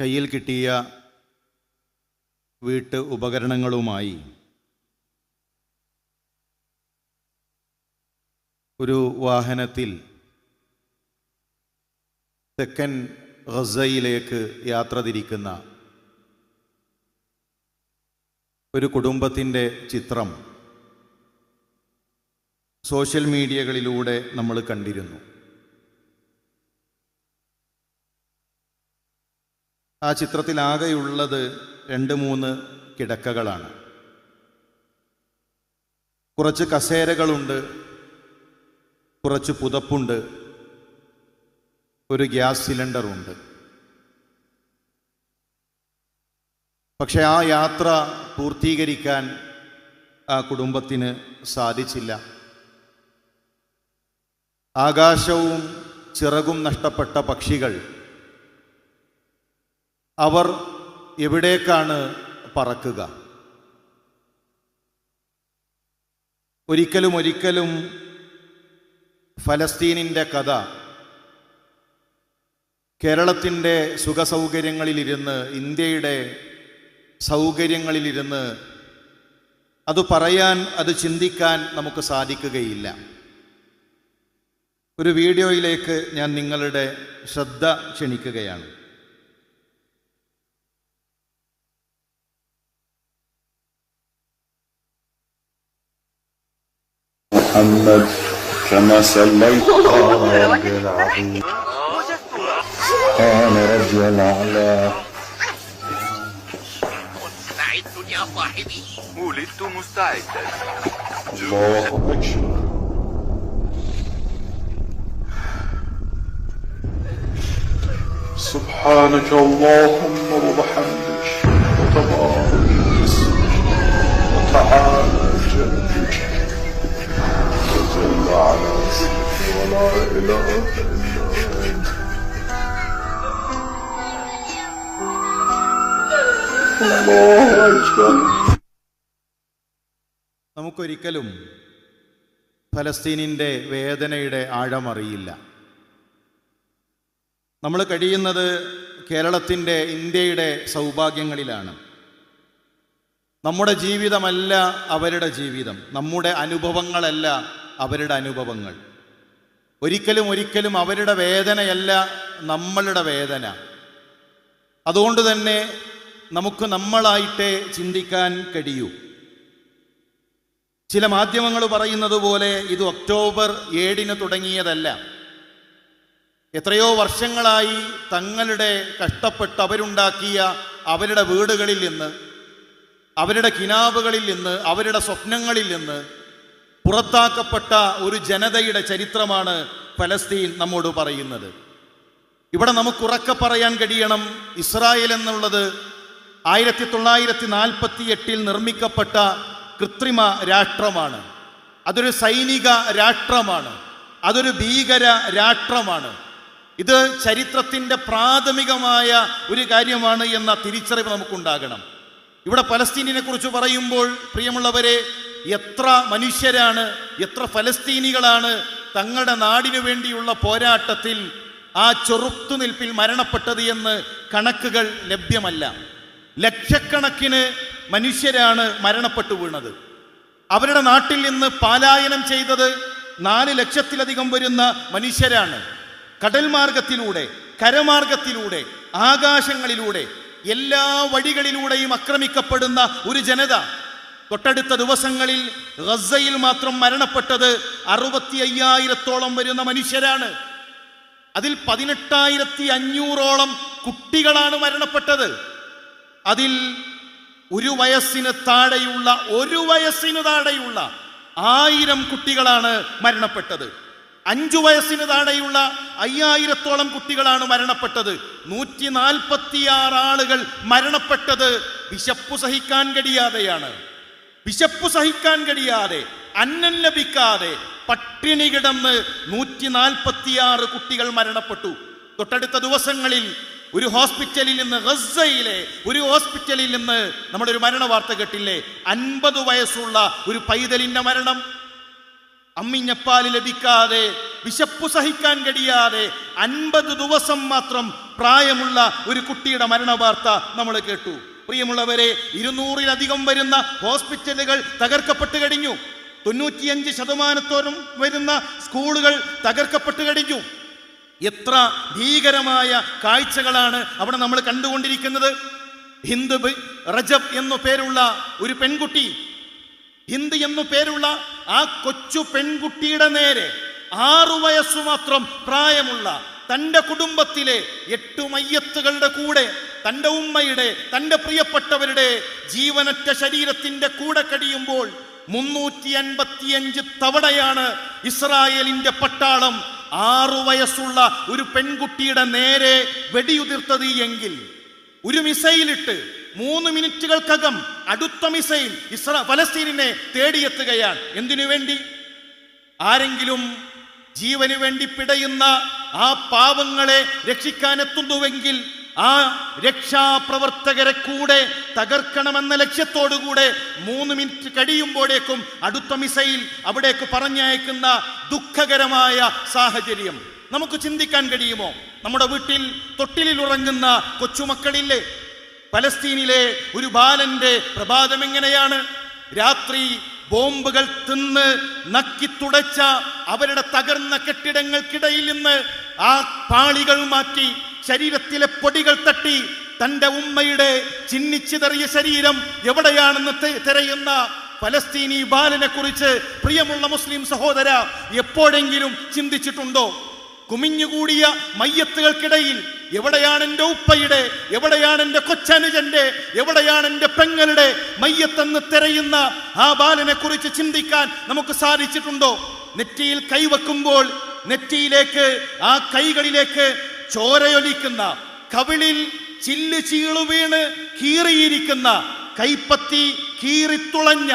കയ്യിൽ കിട്ടിയ വീട്ട് ഉപകരണങ്ങളുമായി ഒരു വാഹനത്തിൽ തെക്കൻ ഗസയിലേക്ക് യാത്ര തിരിക്കുന്ന ഒരു കുടുംബത്തിന്റെ ചിത്രം സോഷ്യൽ മീഡിയകളിലൂടെ നമ്മൾ കണ്ടിരുന്നു. ആ ചിത്രത്തിലാകെയുള്ളത് രണ്ട് മൂന്ന് കിടക്കകളാണ്. കുറച്ച് കസേരകളുണ്ട് കുറച്ച് പുതപ്പുണ്ട് ഒരു ഗ്യാസ് സിലിണ്ടറുണ്ട്. പക്ഷെ ആ യാത്ര പൂർത്തീകരിക്കാൻ ആ കുടുംബത്തിന് സാധിച്ചില്ല. ആകാശവും ചിറകും നഷ്ടപ്പെട്ട പക്ഷികൾ അവർ എവിടേക്കാണ് പറക്കുക? ഒരിക്കലും ഒരിക്കലും ഫലസ്തീനിന്റെ കഥ കേരളത്തിന്റെ സുഖസൗകര്യങ്ങളിലിരുന്ന് ഇന്ത്യയുടെ സൗകര്യങ്ങളിലിരുന്ന് അത് പറയാൻ അത് ചിന്തിക്കാൻ നമുക്ക് സാധിക്കുകയില്ല. ഒരു വീഡിയോയിലേക്ക് ഞാൻ നിങ്ങളുടെ ശ്രദ്ധ ക്ഷണിക്കുകയാണ്. محمد كما صليت على ربي العظيم قال ربي الأعلى يا صاحبي ولدت مستعدا الله. أكبر سبحانك اللهم وبحمدك وتبارك اسمك وتعالى جدك നമുക്കൊരിക്കലും ഫലസ്തീനിന്റെ വേദനയുടെ ആഴമറിയില്ല. നമ്മൾ കഴിയുന്നത് കേരളത്തിന്റെ ഇന്ത്യയുടെ സൗഭാഗ്യങ്ങളിലാണ്. നമ്മുടെ ജീവിതമല്ല അവരുടെ ജീവിതം നമ്മുടെ അനുഭവങ്ങളല്ല അവരുടെ അനുഭവങ്ങൾ. ഒരിക്കലും ഒരിക്കലും അവരുടെ വേദനയല്ല നമ്മളുടെ വേദന. അതുകൊണ്ട് തന്നെ നമുക്ക് നമ്മളായിട്ടേ ചിന്തിക്കാൻ കഴിയൂ. ചില മാധ്യമങ്ങൾ പറയുന്നത് പോലെ ഇത് ഒക്ടോബർ ഏഴിന് തുടങ്ങിയതല്ല. എത്രയോ വർഷങ്ങളായി തങ്ങളുടെ കഷ്ടപ്പെട്ട് അവരുണ്ടാക്കിയ അവരുടെ വീടുകളിൽ നിന്ന് അവരുടെ കിനാവുകളിൽ നിന്ന് അവരുടെ സ്വപ്നങ്ങളിൽ നിന്ന് പുറത്താക്കപ്പെട്ട ഒരു ജനതയുടെ ചരിത്രമാണ് ഫലസ്തീൻ നമ്മോട് പറയുന്നത്. ഇവിടെ നമുക്ക് ഉറക്കെ പറയാൻ കഴിയണം ഇസ്രായേൽ എന്നുള്ളത് ആയിരത്തി തൊള്ളായിരത്തി നാൽപ്പത്തി എട്ടിൽ നിർമ്മിക്കപ്പെട്ട കൃത്രിമ രാഷ്ട്രമാണ്. അതൊരു സൈനിക രാഷ്ട്രമാണ്. അതൊരു ഭീകര രാഷ്ട്രമാണ്. ഇത് ചരിത്രത്തിന്റെ പ്രാഥമികമായ ഒരു കാര്യമാണ് എന്ന തിരിച്ചറിവ് നമുക്കുണ്ടാകണം. ഇവിടെ പലസ്തീനിനെ കുറിച്ച് പറയുമ്പോൾ പ്രിയമുള്ളവരെ എത്ര മനുഷ്യരാണ് എത്ര ഫലസ്തീനികളാണ് തങ്ങളുടെ നാടിനു വേണ്ടിയുള്ള പോരാട്ടത്തിൽ ആ ചെറുത്തുനിൽപ്പിൽ മരണപ്പെട്ടത് എന്ന് കണക്കുകൾ ലഭ്യമല്ല. ലക്ഷക്കണക്കിന് മനുഷ്യരാണ് മരണപ്പെട്ടു വീണത്. അവരുടെ നാട്ടിൽ നിന്ന് പാലായനം ചെയ്തത് നാല് ലക്ഷത്തിലധികം വരുന്ന മനുഷ്യരാണ്. കടൽ മാർഗത്തിലൂടെ കരമാർഗത്തിലൂടെ ആകാശങ്ങളിലൂടെ എല്ലാ വഴികളിലൂടെയും ആക്രമിക്കപ്പെടുന്ന ഒരു ജനത തൊട്ടടുത്ത ദിവസങ്ങളിൽ ഗസയിൽ മാത്രം മരണപ്പെട്ടത് അറുപത്തി അയ്യായിരത്തോളം വരുന്ന മനുഷ്യരാണ്. അതിൽ പതിനെട്ടായിരത്തി അഞ്ഞൂറോളം കുട്ടികളാണ് മരണപ്പെട്ടത്. അതിൽ ഒരു വയസ്സിന് താഴെയുള്ള ഒരു വയസ്സിന് താഴെയുള്ള ആയിരം കുട്ടികളാണ് മരണപ്പെട്ടത്. അഞ്ചു വയസ്സിന് താഴെയുള്ള അയ്യായിരത്തോളം കുട്ടികളാണ് മരണപ്പെട്ടത്. നൂറ്റി നാൽപ്പത്തിയാറ് ആളുകൾ മരണപ്പെട്ടത് വിശപ്പ് സഹിക്കാൻ കഴിയാതെയാണ്. വിശപ്പ് സഹിക്കാൻ കഴിയാതെ അന്നം ലഭിക്കാതെ പട്ടിണി കിടന്ന് നൂറ്റി നാൽപ്പത്തിയാറ് കുട്ടികൾ മരണപ്പെട്ടു. തൊട്ടടുത്ത ദിവസങ്ങളിൽ ഒരു ഹോസ്പിറ്റലിൽ നിന്ന് ഗസയിലെ ഒരു ഹോസ്പിറ്റലിൽ നിന്ന് നമ്മളൊരു മരണ വാർത്ത കേട്ടില്ലേ? അൻപത് വയസ്സുള്ള ഒരു പൈതലിന്റെ മരണം. അമ്മിഞ്ഞപ്പാൽ ലഭിക്കാതെ വിശപ്പ് സഹിക്കാൻ കഴിയാതെ അൻപത് ദിവസം മാത്രം പ്രായമുള്ള ഒരു കുട്ടിയുടെ മരണവാർത്ത നമ്മൾ കേട്ടു. പ്രിയമുള്ളവരെ ഇരുന്നൂറിലധികം വരുന്ന ഹോസ്പിറ്റലുകൾ തകർക്കപ്പെട്ടു കഴിഞ്ഞു. തൊണ്ണൂറ്റിയഞ്ച് ശതമാനത്തോളം വരുന്ന സ്കൂളുകൾ തകർക്കപ്പെട്ടു കഴിഞ്ഞു. എത്ര ഭീകരമായ കാഴ്ചകളാണ് അവിടെ നമ്മൾ കണ്ടുകൊണ്ടിരിക്കുന്നത്. ഹിന്ദു റജബ് എന്നു പേരുള്ള ഒരു പെൺകുട്ടി. ഹിന്ദു എന്നു പേരുള്ള ആ കൊച്ചു പെൺകുട്ടിയുടെ നേരെ ആറു വയസ്സു മാത്രം പ്രായമുള്ള തന്റെ കുടുംബത്തിലെ എട്ടു മയ്യത്തുകളുടെ കൂടെ തന്റെ ഉമ്മയുടെ തന്റെ പ്രിയപ്പെട്ടവരുടെ ജീവനറ്റ ശരീരത്തിന്റെ കൂടെ കഴിയുമ്പോൾ മുന്നൂറ്റി അൻപത്തിയഞ്ച് തവണയാണ് ഇസ്രായേലിന്റെ പട്ടാളം ആറു വയസ്സുള്ള ഒരു പെൺകുട്ടിയുടെ നേരെ വെടിയുതിർത്തത് എങ്കിൽ ഒരു മിസൈലിട്ട് മൂന്ന് മിനിറ്റുകൾക്കകം അടുത്ത മിസൈൽ ഇസ്രാ ഫലസ്തീനിനെ തേടിയെത്തുകയാണ്. എന്തിനു വേണ്ടി? ആരെങ്കിലും ജീവന് വേണ്ടി പിടയുന്ന ആ പാവങ്ങളെ രക്ഷിക്കാനെത്തുന്നുവെങ്കിൽ ആ രക്ഷാപ്രവർത്തകരെ കൂടെ തകർക്കണമെന്ന ലക്ഷ്യത്തോടുകൂടെ മൂന്ന് മിനിറ്റ് കഴിയുമ്പോഴേക്കും അടുത്ത മിസൈൽ അവിടേക്ക് പറഞ്ഞയക്കുന്ന ദുഃഖകരമായ സാഹചര്യം. നമുക്ക് ചിന്തിക്കാൻ കഴിയുമോ? നമ്മുടെ വീട്ടിൽ തൊട്ടിലിൽ ഉറങ്ങുന്ന കൊച്ചുമക്കളില്ലേ? പലസ്തീനിലെ ഒരു ബാലന്റെ പ്രഭാതം എങ്ങനെയാണ്? രാത്രി ബോംബുകൾ തിന്ന് നക്കി തുടച്ച അവരുടെ തകർന്ന കെട്ടിടങ്ങൾക്കിടയിൽ നിന്ന് ആ പാളികൾ മാറ്റി ശരീരത്തിലെ പൊടികൾ തട്ടി തന്റെ ഉമ്മയുടെ ചിന്നിച്ചിതറിയ ശരീരം എവിടെയാണെന്ന് തിരയുന്ന ഫലസ്തീനി ബാലനെ കുറിച്ച് പ്രിയമുള്ള മുസ്ലിം സഹോദര എപ്പോഴെങ്കിലും ചിന്തിച്ചിട്ടുണ്ടോ? കുമിഞ്ഞുകൂടിയ മയ്യത്തുകൾക്കിടയിൽ എവിടെയാണ് എന്റെ ഉപ്പയുടെ എവിടെയാണ് എന്റെ കൊച്ചനുജന്റെ എവിടെയാണ് എന്റെ പെങ്ങളുടെ മയ്യത്തെന്ന് തിരയുന്ന ആ ബാലനെ കുറിച്ച് ചിന്തിക്കാൻ നമുക്ക് സാധിച്ചിട്ടുണ്ടോ? നെറ്റിയിൽ കൈവെക്കുമ്പോൾ നെറ്റിയിലേക്ക് ആ കൈകളിലേക്ക് ചോരയൊലിക്കുന്ന കവിളിൽ ചില്ല് ചീളു വീണ് കീറിയിരിക്കുന്ന കൈപ്പത്തി കീറിത്തുളഞ്ഞ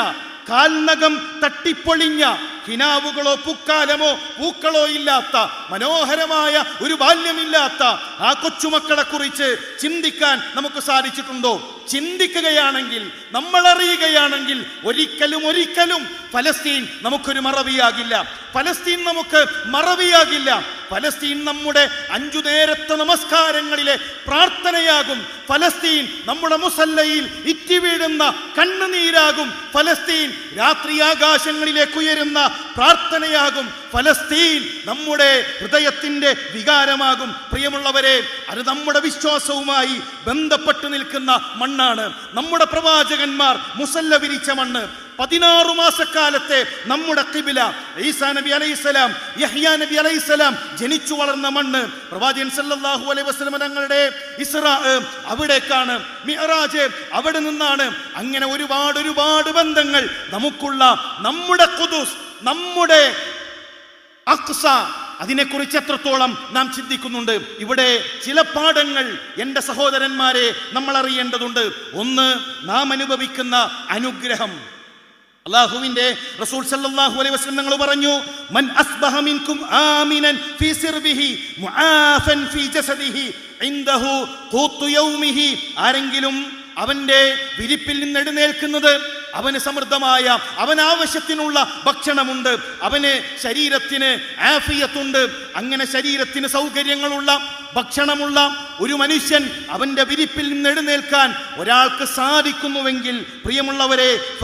കാൽനകം തട്ടിപ്പൊളിഞ്ഞ കിനാവുകളോ പൂക്കാലമോ പൂക്കളോ ഇല്ലാത്ത മനോഹരമായ ഒരു ബാല്യമില്ലാത്ത ആ കൊച്ചുമക്കളെ കുറിച്ച് ചിന്തിക്കാൻ നമുക്ക് സാധിച്ചിട്ടുണ്ടോ? ചിന്തിക്കുകയാണെങ്കിൽ നമ്മൾ അറിയുകയാണെങ്കിൽ ഒരിക്കലും ഒരിക്കലും ഫലസ്തീൻ നമുക്കൊരു മറവിയാകില്ല. ഫലസ്തീൻ നമുക്ക് മറവിയാകില്ല. ഫലസ്തീൻ നമ്മുടെ അഞ്ചു നേരത്തെ നമസ്കാരങ്ങളിലെ പ്രാർത്ഥനയാകും. ഫലസ്തീൻ നമ്മുടെ മുസല്ലയിൽ ഇറ്റി വീഴുന്ന കണ്ണുനീരാകും. ഫലസ്തീൻ രാത്രി ആകാശങ്ങളിലേക്ക് ഉയരുന്ന പ്രാർത്ഥനയാകും. ഫലസ്തീൻ നമ്മുടെ ഹൃദയത്തിന്റെ വികാരമാകും. പ്രിയമുള്ളവരെ അത് നമ്മുടെ വിശ്വാസവുമായി ബന്ധപ്പെട്ട് നിൽക്കുന്ന മണ്ണാണ്. നമ്മുടെ പ്രവാചകന്മാർ മുസല്ല വിരിച്ച മണ്ണ്. പതിനാറു മാസക്കാലത്തെ നമ്മുടെ കിബില ഈസാ നബി അലൈഹിസ്സലാം യഹ്യാ നബി അലൈഹിസ്സലാം ജനിച്ചു വളർന്ന മണ്ണ്. പ്രവാചകൻ സല്ലല്ലാഹു അലൈഹി വസല്ലം തങ്ങളുടെ ഇസ്രാ അവിടേക്കാണ്. മിഹ്റാജ് അവിടെ നിന്നാണ്. അങ്ങനെ ഒരുപാട് ഒരുപാട് ബന്ധങ്ങൾ നമുക്കുള്ള നമ്മുടെ ഖുദൂസ് നമ്മുടെ അക്സ അതിനെക്കുറിച്ച് എത്രത്തോളം നാം ചിന്തിക്കുന്നുണ്ട്. ഇവിടെ ചില പാഠങ്ങൾ എന്റെ സഹോദരന്മാരെ നമ്മൾ അറിയേണ്ടതുണ്ട് ഒന്ന് നാം അനുഭവിക്കുന്ന അനുഗ്രഹം. അള്ളാഹുവിന്റെ റസൂൽ സല്ലല്ലാഹു അലൈഹി വസല്ലം ഞങ്ങൾ പറഞ്ഞു മൻ അസ്ബഹ മിൻകും ആമിനൻ ഫീ സിർബിഹി മുആഫൻ ഫീ ജസദിഹി ഇൻദഹു ഖൂത്തു യൗമിഹി. ആരെങ്കിലും അവന്റെ വിരിപ്പിൽ നിന്ന് എഴുന്നേൽക്കുന്നത് അവന് സമൃദ്ധമായ അവൻ ആവശ്യത്തിനുള്ള ഭക്ഷണമുണ്ട് അവന് ശരീരത്തിന് ആഫിയത്തുണ്ട് അങ്ങനെ ശരീരത്തിന് സൗകര്യങ്ങളുള്ള ഭക്ഷണമുള്ള ഒരു മനുഷ്യൻ അവന്റെ വിരിപ്പിൽ നിന്ന് എഴുന്നേൽക്കാൻ ഒരാൾക്ക് സാധിക്കുന്നുവെങ്കിൽ പ്രിയമുള്ളവരെ.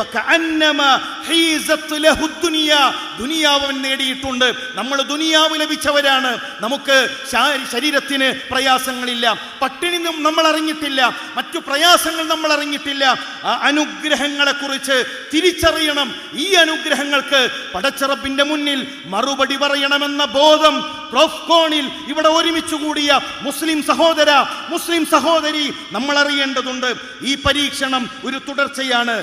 ദുനിയാവ് അവൻ നേടിയിട്ടുണ്ട്. നമ്മൾ ദുനിയാവ് ലഭിച്ചവരാണ്. നമുക്ക് ശരീരത്തിന് പ്രയാസങ്ങളില്ല. പട്ടിണി നമ്മൾ അറിഞ്ഞിട്ടില്ല. മറ്റു പ്രയാസങ്ങൾ നമ്മൾ അറിഞ്ഞിട്ടില്ല. ആ അനുഗ്രഹങ്ങളെ കുറിച്ച് തിരിച്ചറിയണം. ഈ അനുഗ്രഹങ്ങൾക്ക് പടച്ചറപ്പിന്റെ മുന്നിൽ മറുപടി പറയണമെന്ന ബോധം പ്രോഫ്കോണിൽ ഇവിടെ ഒരുമിച്ച് കൂടിയ മുസ്ലിം സഹോദര മുസ്ലിം സഹോദരി നമ്മൾ അറിയേണ്ടതുണ്ട് ഈ പരീക്ഷണം ഒരു തുടർച്ചയാണ്.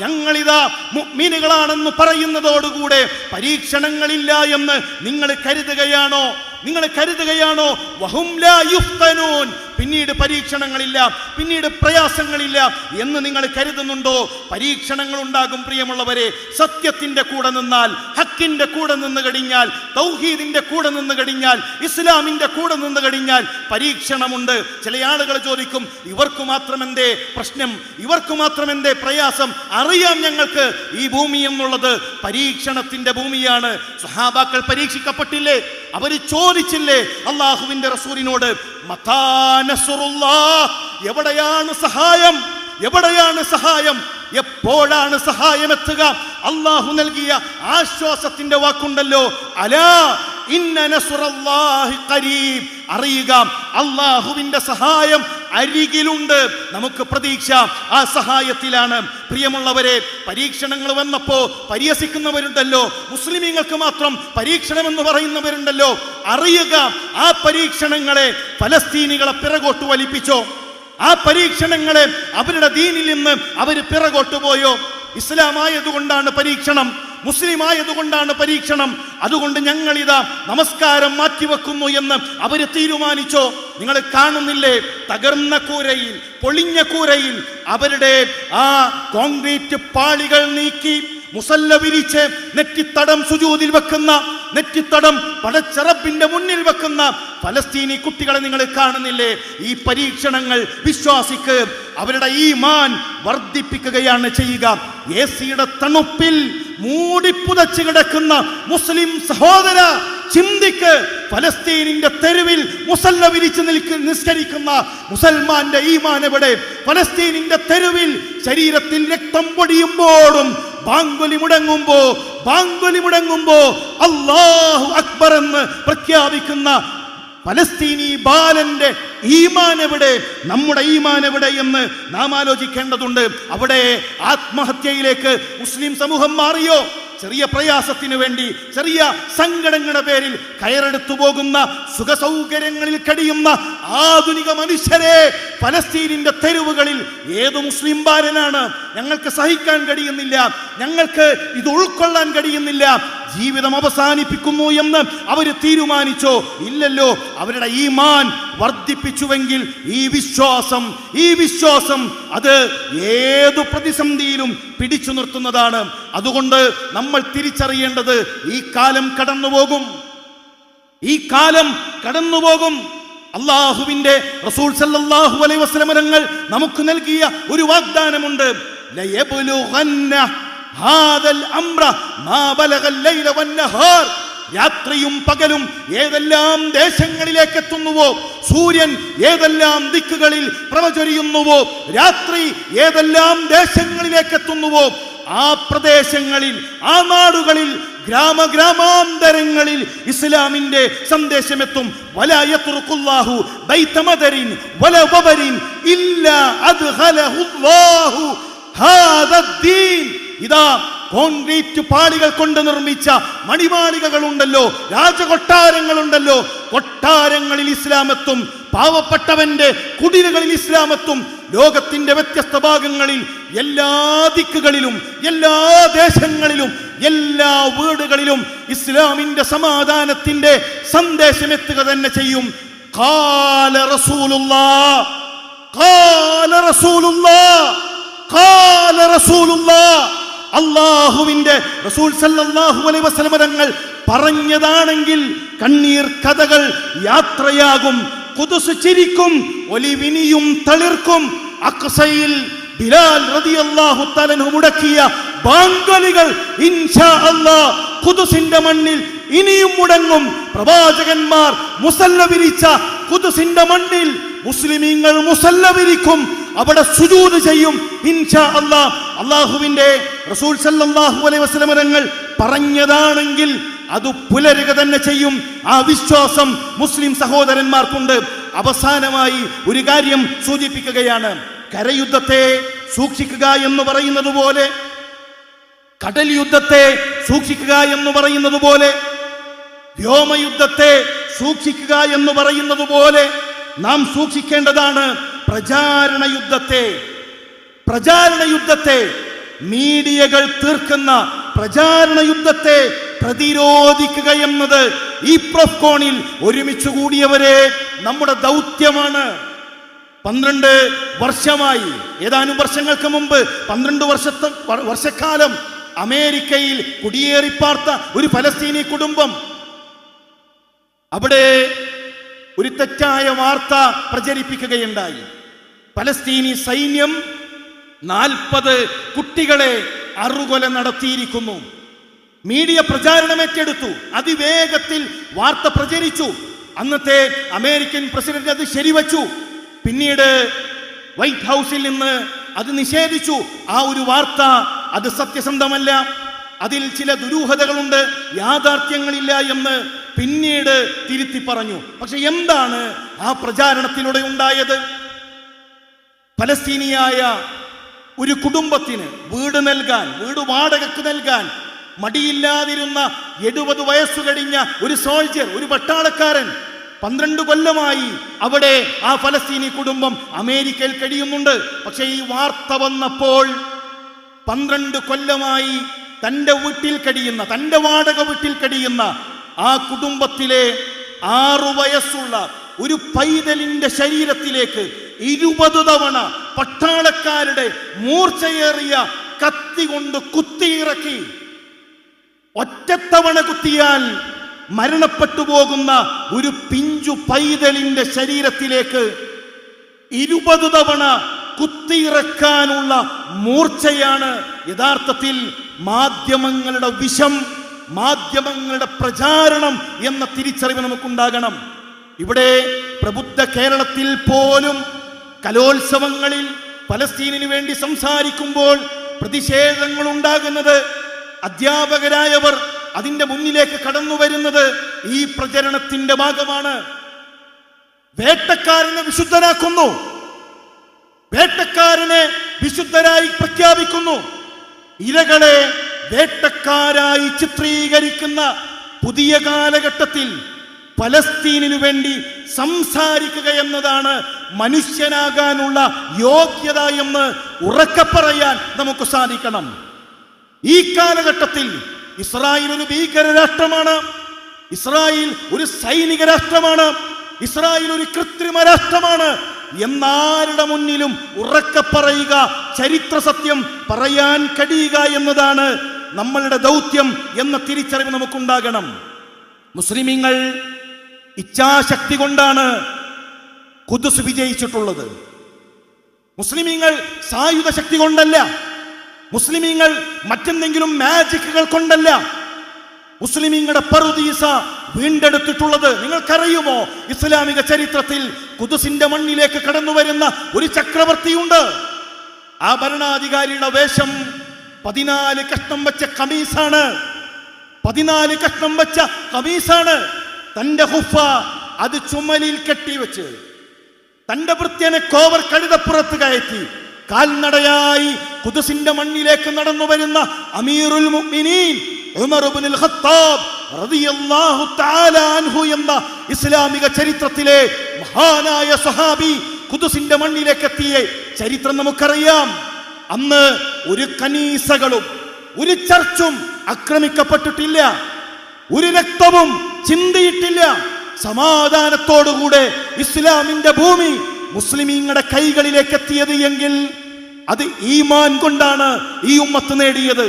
ഞങ്ങളിതാ മുഗ്മിനുകളാണെന്ന് പറയുന്നതോടുകൂടെ പരീക്ഷണങ്ങളില്ല എന്ന് നിങ്ങൾ കരുതുകയാണോ? നിങ്ങൾ കരുതുകയാണോ? പിന്നീട് പരീക്ഷണങ്ങളില്ല പിന്നീട് പ്രയാസങ്ങളില്ല എന്ന് നിങ്ങൾ കരുതുന്നുണ്ടോ? പരീക്ഷണങ്ങൾ ഉണ്ടാകും പ്രിയമുള്ളവരെ. സത്യത്തിന്റെ കൂടെ നിന്നാൽ ഹക്കിന്റെ കൂടെ നിന്ന് കഴിഞ്ഞാൽ തൗഹീദിന്റെ കൂടെ നിന്ന് കഴിഞ്ഞാൽ ഇസ്ലാമിന്റെ കൂടെ നിന്ന് കഴിഞ്ഞാൽ പരീക്ഷണമുണ്ട്. ചില ആളുകൾ ചോദിക്കും ഇവർക്ക് മാത്രമെന്തേ പ്രശ്നം? ഇവർക്ക് മാത്രമെന്തേ പ്രയാസം? അറിയാം ഞങ്ങൾക്ക് ഈ ഭൂമി എന്നുള്ളത് പരീക്ഷണത്തിന്റെ ഭൂമിയാണ്. സഹാബാക്കൾ പരീക്ഷിക്കപ്പെട്ടില്ലേ? അവർ ചോദിച്ചില്ലേ? അള്ളാഹുവിന്റെ റസൂലിനോട്? എവിടെയാണ് സഹായം? എവിടെയാണ് സഹായം? എപ്പോഴാണ് സഹായം എത്തുക? അള്ളാഹു നൽകിയ ആശ്വാസത്തിന്റെ വാക്കുണ്ടല്ലോ. അലാ ഇന്ന അറിയുക അള്ളാഹുവിന്റെ സഹായം അരികിലുണ്ട്. നമുക്ക് പ്രതീക്ഷ ആ സഹായത്തിലാണ്. പ്രിയമുള്ളവരെ പരീക്ഷണങ്ങൾ വന്നപ്പോ പരിഹസിക്കുന്നവരുണ്ടല്ലോ. മുസ്ലിമീങ്ങൾക്ക് മാത്രം പരീക്ഷണം എന്ന് പറയുന്നവരുണ്ടല്ലോ. അറിയുക ആ പരീക്ഷണങ്ങളെ ഫലസ്തീനികളെ പിറകോട്ട് വലിപ്പിച്ചോ? ആ പരീക്ഷണങ്ങളെ അവരുടെ ദീനിൽ നിന്ന് അവർ പിറകോട്ട് പോയോ? ഇസ്ലാമായതുകൊണ്ടാണ് പരീക്ഷണം. മുസ്ലിം ആയതുകൊണ്ടാണ് പരീക്ഷണം. അതുകൊണ്ട് ഞങ്ങളിതാ നമസ്കാരം മാറ്റിവെക്കുന്നു എന്ന് അവർ തീരുമാനിച്ചോ? നിങ്ങൾ കാണുന്നില്ലേ? തകർന്ന കൂരയിൽ പൊളിഞ്ഞ കൂരയിൽ അവരുടെ ആ കോൺക്രീറ്റ് പാളികൾ നീക്കി മുസല്ല വിരിച്ച് നെറ്റിത്തടം സുജൂതിൽ വെക്കുന്ന നെറ്റിത്തടം പടച്ചറപ്പിന്റെ മുന്നിൽ വെക്കുന്ന ഫലസ്തീനി കുട്ടികളെ നിങ്ങൾ കാണുന്നില്ലേ? ഈ പരീക്ഷണങ്ങൾ വിശ്വാസിക്ക് അവരുടെ ഈ മാൻ വർദ്ധിപ്പിക്കുകയാണ് ചെയ്യുക. എ സിയുടെ തണുപ്പിൽ മൂടിപ്പുതച്ച് കിടക്കുന്ന മുസ്ലിം സഹോദര ചിന്തിക്ക് ഫലസ്തീനിന്റെ തെരുവിൽ മുസല്ല വിരിച്ച് നിൽക്ക് നിസ്കരിക്കുന്ന മുസൽമാന്റെ ഈമാൻ എവിടെ? ഫലസ്തീനിന്റെ തെരുവിൽ ശരീരത്തിൽ രക്തം പൊടിയുമ്പോഴും ബാങ്കുലി മുടങ്ങുമ്പോ ബാങ്കുലി മുടങ്ങുമ്പോ അള്ളാഹു അക്ബർ എന്ന് പ്രഖ്യാപിക്കുന്ന പലസ്തീനി ബാലന്റെ ഈമാൻ എവിടെ നമ്മുടെ ഈമാൻ എവിടെ എന്ന് നാം ആലോചിക്കേണ്ടതുണ്ട്. അവിടെ ആത്മഹത്യയിലേക്ക് മുസ്ലിം സമൂഹം മാറിയോ? ചെറിയ പ്രയാസത്തിന് വേണ്ടി ചെറിയ സങ്കടങ്ങളുടെ പേരിൽ കയറെടുത്തു പോകുന്ന സുഖസൗകര്യങ്ങളിൽ കഴിയുന്ന ആധുനിക മനുഷ്യരെ പലസ്തീനിന്റെ തെരുവുകളിൽ ഏത് മുസ്ലിം ബാലനാണ്? ഞങ്ങൾക്ക് സഹിക്കാൻ കഴിയുന്നില്ല. ഞങ്ങൾക്ക് ഇത് ഉൾക്കൊള്ളാൻ കഴിയുന്നില്ല. ജീവിതം അവസാനിപ്പിക്കുന്നു എന്ന് അവർ തീരുമാനിച്ചോ? ഇല്ലല്ലോ. അവരുടെ ഈ മാൻ വർദ്ധിപ്പിച്ചുവെങ്കിൽ ഈ വിശ്വാസം ഈ വിശ്വാസം അത് ഏതു പ്രതിസന്ധിയിലും പിടിച്ചു നിർത്തുന്നതാണ്. അതുകൊണ്ട് നമ്മൾ തിരിച്ചറിയേണ്ടത് ഈ കാലം കടന്നുപോകും. ഈ കാലം കടന്നുപോകും. അള്ളാഹുവിന്റെ റസൂൽ സല്ലല്ലാഹു അലൈഹി വസല്ലമ നമുക്ക് നൽകിയ ഒരു വാഗ്ദാനമുണ്ട്. ഹാദൽ അംറ ما بلغ الليل والنهار രാത്രിയും പകലും ഏതെല്ലാം ദേശങ്ങളിലേക്ക് എത്തുന്നുവോ? സൂര്യൻ ഏതെല്ലാം ദിക്കുകളിൽ പ്രവചരിയുന്നുവോ രാത്രി ഏതെല്ലാം ദേശങ്ങളിലേക്ക് എത്തുന്നുവോ? ആ പ്രദേശങ്ങളിൽ ആ നാടുകളിൽ ഗ്രാമഗ്രാമാന്തരങ്ങളിൽ ഇസ്ലാമിന്റെ സന്ദേശമെത്തും. വലായത്തുറുക്കുല്ലാഹു ബൈത്തമദരിൻ വലവബരിൻ ഇല്ല അദ്ഖലഹുല്ലാഹു ഹാദദ്ദീൻ ഇതാ കോൺക്രീറ്റ് പാളികൾ കൊണ്ട് നിർമ്മിച്ച മണിമാളികകളുണ്ടല്ലോ രാജകൊട്ടാരങ്ങളുണ്ടല്ലോ. കൊട്ടാരങ്ങളിൽ ഇസ്ലാമത്തും പാവപ്പെട്ടവന്റെ കുടിലുകളിൽ ഇസ്ലാമത്തും ലോകത്തിന്റെ വ്യത്യസ്ത ഭാഗങ്ങളിൽ എല്ലാ ദിക്കുകളിലും എല്ലാ ദേശങ്ങളിലും എല്ലാ വീടുകളിലും ഇസ്ലാമിന്റെ സമാധാനത്തിന്റെ സന്ദേശം എത്തുക തന്നെ ചെയ്യും. കാല റസൂലുള്ളാ കാല റസൂലുള്ളാ കാല റസൂലുള്ളാ അള്ളാഹുവിന്റെ റസൂൽ സല്ലല്ലാഹു അലൈഹി വസല്ലമ തങ്ങൾ പറഞ്ഞതാണെങ്കിൽ കണ്ണീർ കഥകൾ യാത്രയാകും കുതുസ് ചിരിക്കും ഒലിവിനിയും തളിർക്കും. അക്സയിൽ ബിലാൽ റളിയല്ലാഹു തആല മുടക്കിയ ബാങ്കലികൾ ഇൻഷാ അല്ലാഹ് കുതുസിന്റെ മണ്ണിൽ ഇനിയും മുടങ്ങും. പ്രവാചകന്മാർ മുസല്ല വിരിച്ച കുതുസിന്റെ മണ്ണിൽ മുസ്ലിമീങ്ങൾ മുസല്ല വിരിക്കും. അവിടെ സുജൂത് ചെയ്യും. ഇൻഷാ അള്ളാ അള്ളാഹുവിന്റെ റസൂൽ സല്ലാഹു അലൈഹി വസ്ലമരങ്ങൾ പറഞ്ഞതാണെങ്കിൽ അത് പുലരുക തന്നെ ചെയ്യും. ആ വിശ്വാസം മുസ്ലിം സഹോദരന്മാർക്കുണ്ട്. അവസാനമായി ഒരു കാര്യം സൂചിപ്പിക്കുകയാണ്. കരയുദ്ധത്തെ സൂക്ഷിക്കുക എന്ന് പറയുന്നത് പോലെ കടൽ യുദ്ധത്തെ സൂക്ഷിക്കുക എന്ന് പറയുന്നത് പോലെ വ്യോമയുദ്ധത്തെ സൂക്ഷിക്കുക എന്ന് പറയുന്നത് പോലെ നാം സൂക്ഷിക്കേണ്ടതാണ് പ്രചാരണ യുദ്ധത്തെ പ്രചാരണ യുദ്ധത്തെ മീഡിയകൾ തീർക്കുന്ന പ്രചാരണ യുദ്ധത്തെ പ്രതിരോധിക്കുക എന്നത് ഈ പ്രൊഫ്കോണിൽ ഒരുമിച്ച് കൂടിയവരെ നമ്മുടെ ദൗത്യമാണ്. പന്ത്രണ്ട് വർഷമായി ഏതാനും വർഷങ്ങൾക്ക് മുമ്പ് പന്ത്രണ്ട് വർഷത്തെ വർഷക്കാലം അമേരിക്കയിൽ കുടിയേറിപ്പാർത്ത ഒരു ഫലസ്തീനി കുടുംബം. അവിടെ ഒരു തെറ്റായ വാർത്ത പ്രചരിപ്പിക്കുകയുണ്ടായി. പലസ്തീനി സൈന്യം നാൽപ്പത് കുട്ടികളെ അറുകൊല നടത്തിയിരിക്കുന്നു. മീഡിയ പ്രചാരണം ഏറ്റെടുത്തു. അതിവേഗത്തിൽ വാർത്ത പ്രചരിച്ചു. അന്നത്തെ അമേരിക്കൻ പ്രസിഡന്റ് അത് ശരിവച്ചു. പിന്നീട് വൈറ്റ് ഹൗസിൽ നിന്ന് അത് നിഷേധിച്ചു. ആ ഒരു വാർത്ത അത് സത്യസന്ധമല്ല. അതിൽ ചില ദുരൂഹതകളുണ്ട്. യാഥാർത്ഥ്യങ്ങളില്ല എന്ന് പിന്നീട് തിരുത്തി പറഞ്ഞു. പക്ഷെ എന്താണ് ആ പ്രചാരണത്തിലൂടെ ഉണ്ടായത്? പലസ്തീനിയായ ഒരു കുടുംബത്തിന് വീട് നൽകാൻ വീട് വാടകക്ക് നൽകാൻ മടിയില്ലാതിരുന്ന എഴുപത് വയസ്സു കഴിഞ്ഞ ഒരു സോൾജർ ഒരു പട്ടാളക്കാരൻ പന്ത്രണ്ട് കൊല്ലമായി അവിടെ ആ ഫലസ്തീനി കുടുംബം അമേരിക്കയിൽ കഴിയുന്നുണ്ട്. പക്ഷേ ഈ വാർത്ത വന്നപ്പോൾ പന്ത്രണ്ട് കൊല്ലമായി തന്റെ വീട്ടിൽ കഴിയുന്ന തന്റെ വാടക വീട്ടിൽ കഴിയുന്ന ആ കുടുംബത്തിലെ ആറു വയസ്സുള്ള ഒരു പൈതലിന്റെ ശരീരത്തിലേക്ക് ഇരുപത് തവണ പട്ടാളക്കാരുടെ മൂർച്ചയേറിയ കത്തി കൊണ്ട് കുത്തിയിറക്കി. ഒറ്റത്തവണ കുത്തിയാൽ മരണപ്പെട്ടു പോകുന്ന ഒരു പിഞ്ചു പൈതലിന്റെ ശരീരത്തിലേക്ക് ഇരുപത് തവണ കുത്തിയിറക്കാനുള്ള മൂർച്ചയാണ് യഥാർത്ഥത്തിൽ മാധ്യമങ്ങളുടെ വിഷം. മാധ്യമങ്ങളുടെ പ്രചാരണം എന്ന തിരിച്ചറിവ് നമുക്കുണ്ടാകണം. ഇവിടെ പ്രബുദ്ധ കേരളത്തിൽ പോലും കലോത്സവങ്ങളിൽ പലസ്തീനിനു വേണ്ടി സംസാരിക്കുമ്പോൾ പ്രതിഷേധങ്ങൾ ഉണ്ടാകുന്നത് അധ്യാപകരായവർ അതിന്റെ മുന്നിലേക്ക് കടന്നു വരുന്നത് ഈ പ്രചരണത്തിന്റെ ഭാഗമാണ്. വേട്ടക്കാരനെ വിശുദ്ധനാക്കുന്നു. വേട്ടക്കാരനെ വിശുദ്ധരായി പ്രഖ്യാപിക്കുന്നു. ഇരകളെ വേട്ടക്കാരായി ചിത്രീകരിക്കുന്ന പുതിയ കാലഘട്ടത്തിൽ പലസ്തീനിനു വേണ്ടി സംസാരിക്കുക എന്നതാണ് മനുഷ്യനാകാനുള്ള യോഗ്യത എന്ന് ഉറക്കെ പറയാൻ നമുക്ക് സാധിക്കണം. ഈ കാലഘട്ടത്തിൽ ഇസ്രായേൽ ഒരു ഭീകര രാഷ്ട്രമാണ് ഇസ്രായേൽ ഒരു സൈനിക രാഷ്ട്രമാണ് ഇസ്രായേൽ ഒരു കൃത്രിമ രാഷ്ട്രമാണ് എന്നാരുടെ മുന്നിലും ഉറക്കെ പറയുക ചരിത്ര സത്യം പറയാൻ കഴിയുക എന്നതാണ് നമ്മളുടെ ദൗത്യം എന്ന തിരിച്ചറിവ് നമുക്കുണ്ടാകണം. മുസ്ലിമിങ്ങൾ ഇച്ഛാശക്തി കൊണ്ടാണ് കുദുസ് വിജയിച്ചിട്ടുള്ളത്. മുസ്ലിമീങ്ങൾ സായുധ ശക്തി കൊണ്ടല്ല. മുസ്ലിമീങ്ങൾ മറ്റെന്തെങ്കിലും മാജിക്കുകൾ കൊണ്ടല്ല. മുസ്ലിമീങ്ങളുടെ പറുദീസ വീണ്ടെടുത്തിട്ടുള്ളത് നിങ്ങൾക്കറിയുമോ? ഇസ്ലാമിക ചരിത്രത്തിൽ കുദുസിന്റെ മണ്ണിലേക്ക് കടന്നു വരുന്ന ഒരു ചക്രവർത്തിയുണ്ട്. ആ ഭരണാധികാരിയുടെ വേഷം പതിനാല് കഷ്ണം വെച്ച കമീസാണ്. പതിനാല് കഷ്ണം വെച്ച കമീസാണ്. തന്റെ ഹുഫ അത് ചുമലിൽ കെട്ടിവെച്ച് തന്റെ വൃത്യനെ കോവർ കഴുതപ്പുറത്ത് കയറ്റി കാൽനടയായി കുതുസിന്റെ മണ്ണിലേക്ക് നടന്നു വരുന്ന അമീറുൽ മുഅ്മിനീൻ ഉമർ ഖത്താബ് എന്ന ഇസ്ലാമിക ചരിത്രത്തിലെ മഹാനായ സഹാബി കുതുസിന്റെ മണ്ണിലേക്ക് എത്തിയ ചരിത്രം നമുക്കറിയാം. അന്ന് ഒരു കനീസകളും ഒരു ചർച്ചും ആക്രമിക്കപ്പെട്ടിട്ടില്ല. ഒരു രക്തവും ചിന്തിയിട്ടില്ല. സമാധാനത്തോടുകൂടെ ഇസ്ലാമിന്റെ ഭൂമി മുസ്ലിമീങ്ങളുടെ കൈകളിലേക്ക് എത്തിയത് എങ്കിൽ അത് ഈമാൻ കൊണ്ടാണ് ഈ ഉമ്മത്ത് നേടിയത്.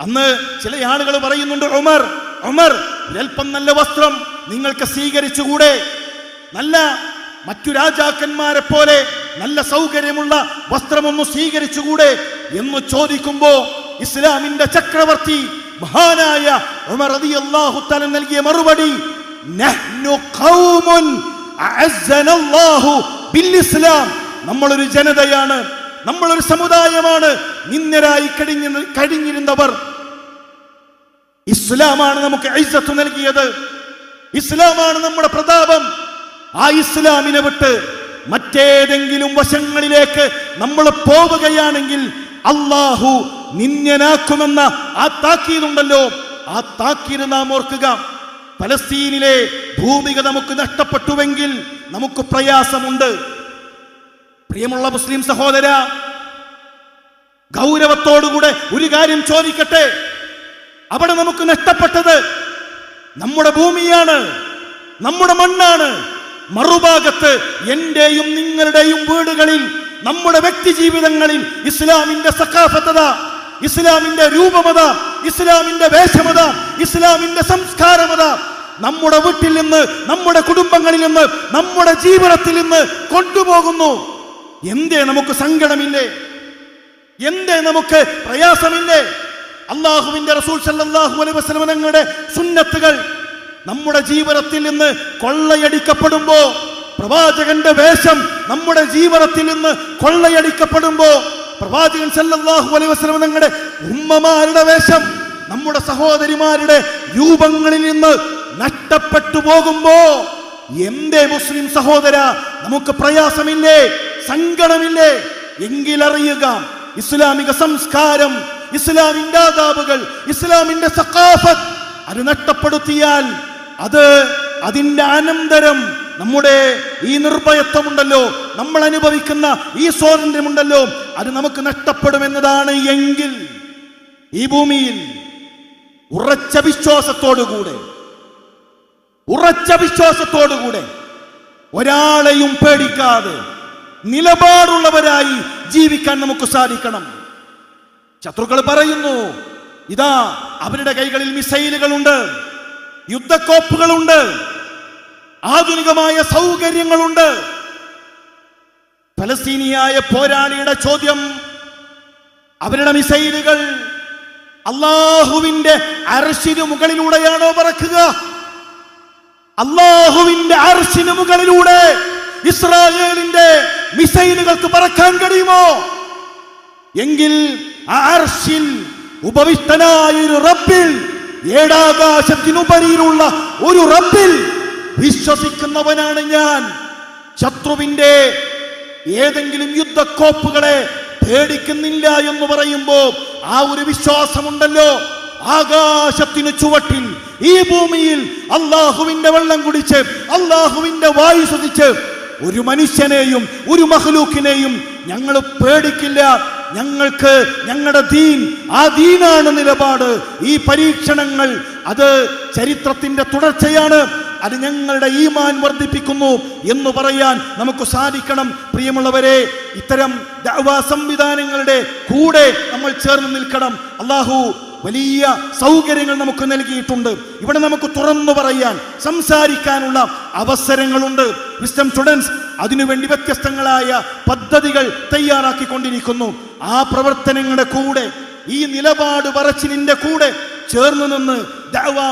അന്ന് ചില ആളുകൾ പറയുന്നുണ്ട് ഉമർ ഉമർ ഒരൽപ്പം നല്ല വസ്ത്രം നിങ്ങൾക്ക് സ്വീകരിച്ചുകൂടെ? നല്ല മറ്റു രാജാക്കന്മാരെ പോലെ നല്ല സൗകര്യമുള്ള വസ്ത്രമൊന്ന് സ്വീകരിച്ചുകൂടെ എന്ന് ചോദിക്കുമ്പോ ഇസ്ലാമിന്റെ ചക്രവർത്തി മഹാനായ ഉമർ അതി അള്ളാഹു തല നൽകിയ മറുപടി നമ്മളൊരു ജനതയാണ് നമ്മളൊരു സമുദായമാണ്. നിന്നരായി കഴിഞ്ഞ കഴിഞ്ഞിരുന്നവർ ഇസ്ലാമാണ് നമുക്ക് ഐസത്ത് നൽകിയത്. ഇസ്ലാമാണ് നമ്മുടെ പ്രതാപം. ആ ഇസ്ലാമിനെ വിട്ട് മറ്റേതെങ്കിലും വശങ്ങളിലേക്ക് നമ്മൾ പോവുകയാണെങ്കിൽ അള്ളാഹു നിന്യനാക്കുമെന്ന ആ താക്കീതുണ്ടല്ലോ. ആ താക്കീത് നാം ഓർക്കുക. പലസ്തീനിലെ ഭൂമിക നമുക്ക് നഷ്ടപ്പെട്ടുവെങ്കിൽ നമുക്ക് പ്രയാസമുണ്ട്. പ്രിയമുള്ള മുസ്ലിം സഹോദര ഗൗരവത്തോടുകൂടെ ഒരു കാര്യം ചോദിക്കട്ടെ. അവിടെ നമുക്ക് നഷ്ടപ്പെട്ടത് നമ്മുടെ ഭൂമിയാണ് നമ്മുടെ മണ്ണാണ്. മറുഭാഗത്ത് എന്റെയും നിങ്ങളുടെയും വീടുകളിൽ നമ്മുടെ വ്യക്തി ജീവിതങ്ങളിൽ ഇസ്ലാമിന്റെ സഖാഫത്തത ഇസ്ലാമിന്റെ രൂപമത ഇസ്ലാമിന്റെ വേഷമത ഇസ്ലാമിന്റെ സംസ്കാരമത നമ്മുടെ വീട്ടിൽ നിന്ന് നമ്മുടെ കുടുംബങ്ങളിൽ നിന്ന് നമ്മുടെ ജീവിതത്തിൽ നിന്ന് കൊണ്ടുപോകുന്നു. എന്തേ നമുക്ക് സങ്കടമില്ലേ? എന്തേ നമുക്ക് പ്രയാസമില്ലേ? അള്ളാഹുവിന്റെ റസൂൽ സല്ലല്ലാഹു അലൈഹി വസല്ലം തങ്ങളുടെ സുന്നത്തുകൾ നമ്മുടെ ജീവിതത്തിൽ നിന്ന് കൊള്ളയടിക്കപ്പെടുമ്പോ പ്രവാചകന്റെ വേഷം നമ്മുടെ ജീവിതത്തിൽ നിന്ന് കൊള്ളയടിക്കപ്പെടുമ്പോ പ്രവാചകൻ സല്ലല്ലാഹു അലൈഹി വസല്ലം തങ്ങളുടെ ഉമ്മമാരുടെ വേഷം നമ്മുടെ സഹോദരിമാരുടെ രൂപങ്ങളിൽ നിന്ന് നഷ്ടപ്പെട്ടു പോകുമ്പോ എന്റെ മുസ്ലിം സഹോദര നമുക്ക് പ്രയാസമില്ലേ സങ്കടമില്ലേ? എങ്കിലറിയുക ഇസ്ലാമിക സംസ്കാരം ഇസ്ലാമിന്റെ ആദാബുകൾ ഇസ്ലാമിന്റെ സക്കാഫത്ത് അത് നഷ്ടപ്പെടുത്തിയാൽ അത് അതിന്റെ അനന്തരം നമ്മുടെ ഈ നിർഭയത്വമുണ്ടല്ലോ നമ്മൾ അനുഭവിക്കുന്ന ഈ സ്വാതന്ത്ര്യമുണ്ടല്ലോ അത് നമുക്ക് നഷ്ടപ്പെടുമെന്നതാണ് എങ്കിൽ ഈ ഭൂമിയിൽ ഉറച്ച വിശ്വാസത്തോടുകൂടെ ഉറച്ച വിശ്വാസത്തോടുകൂടെ ഒരാളെയും പേടിക്കാതെ നിലപാടുള്ളവരായി ജീവിക്കാൻ നമുക്ക് സാധിക്കണം. ശത്രുക്കൾ പറയുന്നു ഇതാ അവരുടെ കൈകളിൽ മിസൈലുകളുണ്ട് യുദ്ധക്കോപ്പുകളുണ്ട് ആധുനികമായ സൗകര്യങ്ങളുണ്ട്. ഫലസ്തീനിയായ പോരാളിയുടെ ചോദ്യം അവരുടെ മിസൈലുകൾ അള്ളാഹുവിന്റെ അർശിനു മുകളിലൂടെയാണോ പറക്കുക? അള്ളാഹുവിന്റെ അർശിനു മുകളിലൂടെ ഇസ്രായേലിന്റെ മിസൈലുകൾക്ക് പറക്കാൻ കഴിയുമോ? എങ്കിൽ ആ അർശിൽ ഉപവിഷ്ടനായ ഒരു റബ്ബിൽ ഏടാകാശത്തിനുപരിയിലുള്ള ഒരു റബ്ബിൽ വിശ്വസിക്കുന്നവനാണ് ഞാൻ. ശത്രുവിന്റെ ഏതെങ്കിലും യുദ്ധക്കോപ്പുകളെ പേടിക്കുന്നില്ല എന്ന് പറയുമ്പോൾ ആ ഒരു വിശ്വാസമുണ്ടല്ലോ. ആകാശത്തിന് ചുവട്ടിൽ ഈ ഭൂമിയിൽ അള്ളാഹുവിന്റെ വെള്ളം കുടിച്ച് അള്ളാഹുവിന്റെ വായു ശ്രദ്ധിച്ച് ഒരു മനുഷ്യനെയും ഒരു മഹലൂക്കിനെയും ഞങ്ങൾ പേടിക്കില്ല. ഞങ്ങൾക്ക് ഞങ്ങളുടെ ദീൻ ആ ദീനാണ് നിലപാട്. ഈ പരീക്ഷണങ്ങൾ അത് ചരിത്രത്തിന്റെ തുടർച്ചയാണ്. അത് ഞങ്ങളുടെ ഈമാൻ വർദ്ധിപ്പിക്കുന്നു എന്ന് പറയാൻ നമുക്ക് സാധിക്കണം. പ്രിയമുള്ളവരെ ഇത്തരം സംവിധാനങ്ങളുടെ കൂടെ നമ്മൾ ചേർന്ന് നിൽക്കണം. അള്ളാഹു വലിയ സൗകര്യങ്ങൾ നമുക്ക് നൽകിയിട്ടുണ്ട്. ഇവിടെ നമുക്ക് തുറന്നു പറയാൻ സംസാരിക്കാനുള്ള അവസരങ്ങളുണ്ട്. വിസ്റ്റം സ്റ്റുഡൻസ് അതിനുവേണ്ടി വ്യത്യസ്തങ്ങളായ പദ്ധതികൾ തയ്യാറാക്കിക്കൊണ്ടിരിക്കുന്നു. ആ പ്രവർത്തനങ്ങളുടെ കൂടെ ഈ നിലപാട് പറച്ചിലിന്റെ കൂടെ ചേർന്നു നിന്ന്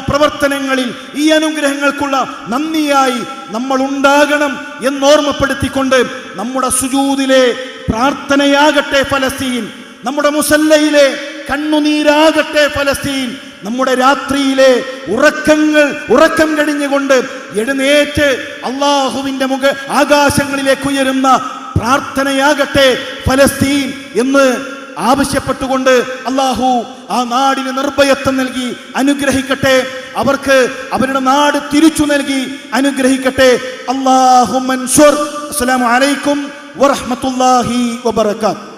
പ്രവർത്തനങ്ങളിൽ ഈ അനുഗ്രഹങ്ങൾക്കുള്ള നന്ദിയായി നമ്മൾ ഉണ്ടാകണം എന്നോർമ്മപ്പെടുത്തിക്കൊണ്ട് നമ്മുടെ സുജൂതിലെ പ്രാർത്ഥനയാകട്ടെ ഫലസ്തീൻ നമ്മുടെ മുസല്ലയിലെ കണ്ണുനീരാകട്ടെ ഫലസ്തീൻ. നമ്മുടെ രാത്രിയിലെ ഉറക്കങ്ങൾ ഉറക്കം കഴിഞ്ഞുകൊണ്ട് എഴുന്നേറ്റ് അള്ളാഹുവിന്റെ മുഖ ആകാശങ്ങളിലേക്ക് ഉയരുന്ന പ്രാർത്ഥനയാകട്ടെ ഫലസ്തീൻ എന്ന് ആവശ്യപ്പെട്ടുകൊണ്ട് അള്ളാഹു ആ നാടിന് നിർഭയത്വം നൽകി അനുഗ്രഹിക്കട്ടെ. അവർക്ക് അവരുടെ നാട് തിരിച്ചു നൽകി അനുഗ്രഹിക്കട്ടെ. അള്ളാഹു അസ്സലാമു അലൈക്കും വറഹ്മത്തുള്ളാഹി വബറകാത്ത്.